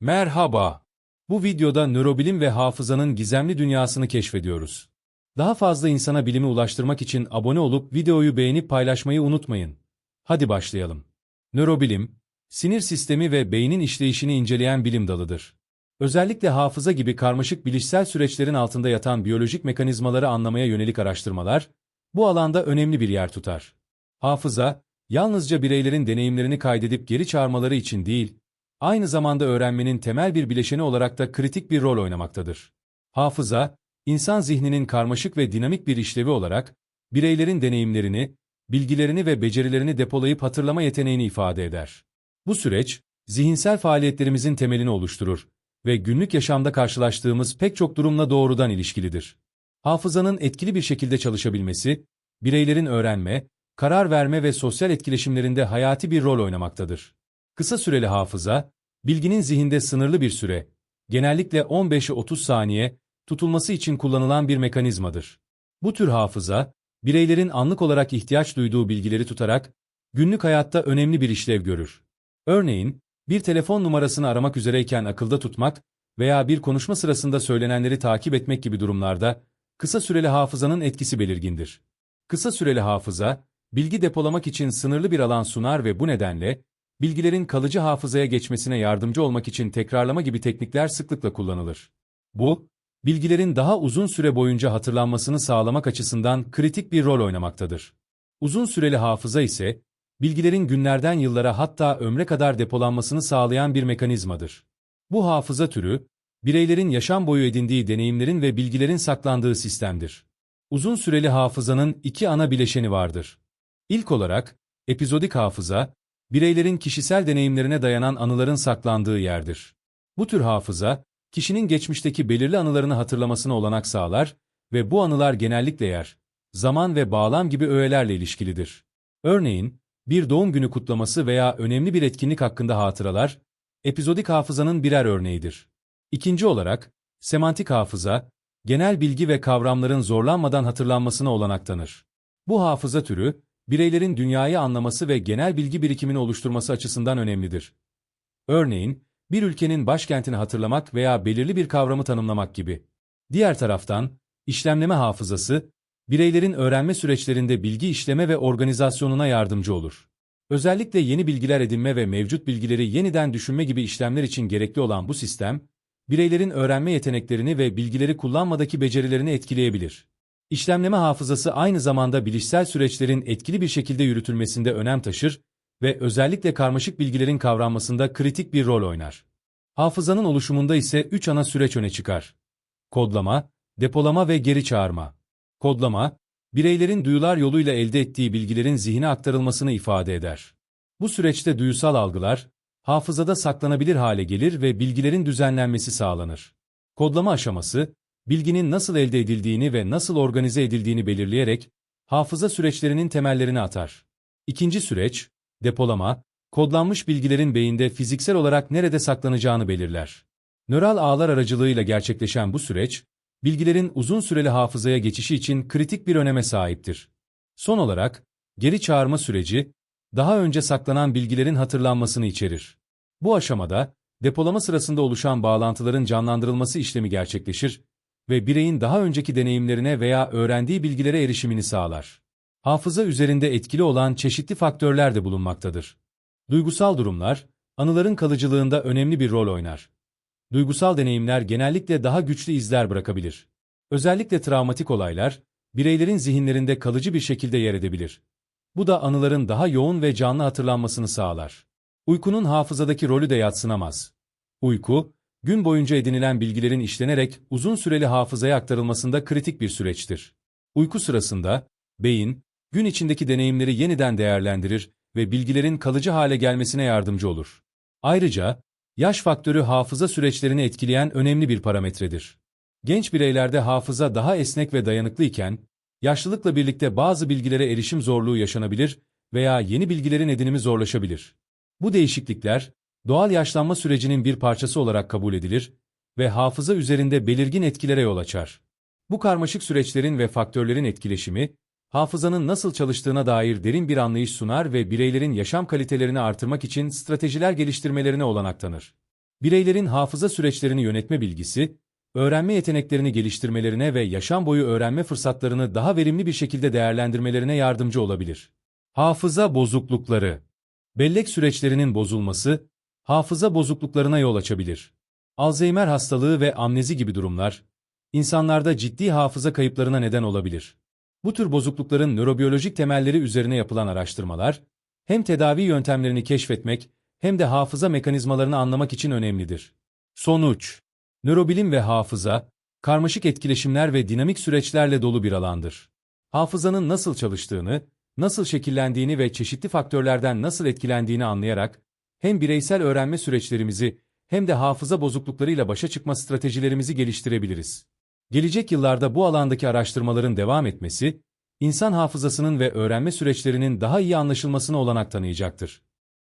Merhaba. Bu videoda nörobilim ve hafızanın gizemli dünyasını keşfediyoruz. Daha fazla insana bilimi ulaştırmak için abone olup videoyu beğenip paylaşmayı unutmayın. Hadi başlayalım. Nörobilim, sinir sistemi ve beynin işleyişini inceleyen bilim dalıdır. Özellikle hafıza gibi karmaşık bilişsel süreçlerin altında yatan biyolojik mekanizmaları anlamaya yönelik araştırmalar, bu alanda önemli bir yer tutar. Hafıza, yalnızca bireylerin deneyimlerini kaydedip geri çağırmaları için değil, aynı zamanda öğrenmenin temel bir bileşeni olarak da kritik bir rol oynamaktadır. Hafıza, insan zihninin karmaşık ve dinamik bir işlevi olarak, bireylerin deneyimlerini, bilgilerini ve becerilerini depolayıp hatırlama yeteneğini ifade eder. Bu süreç, zihinsel faaliyetlerimizin temelini oluşturur ve günlük yaşamda karşılaştığımız pek çok durumla doğrudan ilişkilidir. Hafızanın etkili bir şekilde çalışabilmesi, bireylerin öğrenme, karar verme ve sosyal etkileşimlerinde hayati bir rol oynamaktadır. Kısa süreli hafıza, bilginin zihinde sınırlı bir süre, genellikle 15-30 saniye, tutulması için kullanılan bir mekanizmadır. Bu tür hafıza, bireylerin anlık olarak ihtiyaç duyduğu bilgileri tutarak, günlük hayatta önemli bir işlev görür. Örneğin, bir telefon numarasını aramak üzereyken akılda tutmak veya bir konuşma sırasında söylenenleri takip etmek gibi durumlarda, kısa süreli hafızanın etkisi belirgindir. Kısa süreli hafıza, bilgi depolamak için sınırlı bir alan sunar ve bu nedenle, bilgilerin kalıcı hafızaya geçmesine yardımcı olmak için tekrarlama gibi teknikler sıklıkla kullanılır. Bu, bilgilerin daha uzun süre boyunca hatırlanmasını sağlamak açısından kritik bir rol oynamaktadır. Uzun süreli hafıza ise, bilgilerin günlerden yıllara hatta ömre kadar depolanmasını sağlayan bir mekanizmadır. Bu hafıza türü, bireylerin yaşam boyu edindiği deneyimlerin ve bilgilerin saklandığı sistemdir. Uzun süreli hafızanın iki ana bileşeni vardır. İlk olarak, epizodik hafıza, bireylerin kişisel deneyimlerine dayanan anıların saklandığı yerdir. Bu tür hafıza, kişinin geçmişteki belirli anılarını hatırlamasına olanak sağlar ve bu anılar genellikle yer, zaman ve bağlam gibi öğelerle ilişkilidir. Örneğin, bir doğum günü kutlaması veya önemli bir etkinlik hakkında hatıralar, epizodik hafızanın birer örneğidir. İkinci olarak, semantik hafıza, genel bilgi ve kavramların zorlanmadan hatırlanmasına olanak tanır. Bu hafıza türü, bireylerin dünyayı anlaması ve genel bilgi birikimini oluşturması açısından önemlidir. Örneğin, bir ülkenin başkentini hatırlamak veya belirli bir kavramı tanımlamak gibi. Diğer taraftan, işlemleme hafızası, bireylerin öğrenme süreçlerinde bilgi işleme ve organizasyonuna yardımcı olur. Özellikle yeni bilgiler edinme ve mevcut bilgileri yeniden düşünme gibi işlemler için gerekli olan bu sistem, bireylerin öğrenme yeteneklerini ve bilgileri kullanmadaki becerilerini etkileyebilir. İşlemleme hafızası aynı zamanda bilişsel süreçlerin etkili bir şekilde yürütülmesinde önem taşır ve özellikle karmaşık bilgilerin kavranmasında kritik bir rol oynar. Hafızanın oluşumunda ise üç ana süreç öne çıkar. Kodlama, depolama ve geri çağırma. Kodlama, bireylerin duyular yoluyla elde ettiği bilgilerin zihine aktarılmasını ifade eder. Bu süreçte duyusal algılar, hafızada saklanabilir hale gelir ve bilgilerin düzenlenmesi sağlanır. Kodlama aşaması, bilginin nasıl elde edildiğini ve nasıl organize edildiğini belirleyerek, hafıza süreçlerinin temellerini atar. İkinci süreç, depolama, kodlanmış bilgilerin beyinde fiziksel olarak nerede saklanacağını belirler. Nöral ağlar aracılığıyla gerçekleşen bu süreç, bilgilerin uzun süreli hafızaya geçişi için kritik bir öneme sahiptir. Son olarak, geri çağırma süreci, daha önce saklanan bilgilerin hatırlanmasını içerir. Bu aşamada, depolama sırasında oluşan bağlantıların canlandırılması işlemi gerçekleşir ve bireyin daha önceki deneyimlerine veya öğrendiği bilgilere erişimini sağlar. Hafıza üzerinde etkili olan çeşitli faktörler de bulunmaktadır. Duygusal durumlar, anıların kalıcılığında önemli bir rol oynar. Duygusal deneyimler genellikle daha güçlü izler bırakabilir. Özellikle travmatik olaylar, bireylerin zihinlerinde kalıcı bir şekilde yer edebilir. Bu da anıların daha yoğun ve canlı hatırlanmasını sağlar. Uykunun hafızadaki rolü de yatsınamaz. Uyku, gün boyunca edinilen bilgilerin işlenerek uzun süreli hafızaya aktarılmasında kritik bir süreçtir. Uyku sırasında, beyin, gün içindeki deneyimleri yeniden değerlendirir ve bilgilerin kalıcı hale gelmesine yardımcı olur. Ayrıca, yaş faktörü hafıza süreçlerini etkileyen önemli bir parametredir. Genç bireylerde hafıza daha esnek ve dayanıklı iken, yaşlılıkla birlikte bazı bilgilere erişim zorluğu yaşanabilir veya yeni bilgilerin edinimi zorlaşabilir. Bu değişiklikler, doğal yaşlanma sürecinin bir parçası olarak kabul edilir ve hafıza üzerinde belirgin etkilere yol açar. Bu karmaşık süreçlerin ve faktörlerin etkileşimi, hafızanın nasıl çalıştığına dair derin bir anlayış sunar ve bireylerin yaşam kalitelerini artırmak için stratejiler geliştirmelerine olanak tanır. Bireylerin hafıza süreçlerini yönetme bilgisi, öğrenme yeteneklerini geliştirmelerine ve yaşam boyu öğrenme fırsatlarını daha verimli bir şekilde değerlendirmelerine yardımcı olabilir. Hafıza bozuklukları Bellek süreçlerinin bozulması, hafıza bozukluklarına yol açabilir. Alzheimer hastalığı ve amnezi gibi durumlar, insanlarda ciddi hafıza kayıplarına neden olabilir. Bu tür bozuklukların nörobiyolojik temelleri üzerine yapılan araştırmalar, hem tedavi yöntemlerini keşfetmek hem de hafıza mekanizmalarını anlamak için önemlidir. Sonuç Nörobilim ve hafıza, karmaşık etkileşimler ve dinamik süreçlerle dolu bir alandır. Hafızanın nasıl çalıştığını, nasıl şekillendiğini ve çeşitli faktörlerden nasıl etkilendiğini anlayarak, hem bireysel öğrenme süreçlerimizi hem de hafıza bozukluklarıyla başa çıkma stratejilerimizi geliştirebiliriz. Gelecek yıllarda bu alandaki araştırmaların devam etmesi, insan hafızasının ve öğrenme süreçlerinin daha iyi anlaşılmasına olanak tanıyacaktır.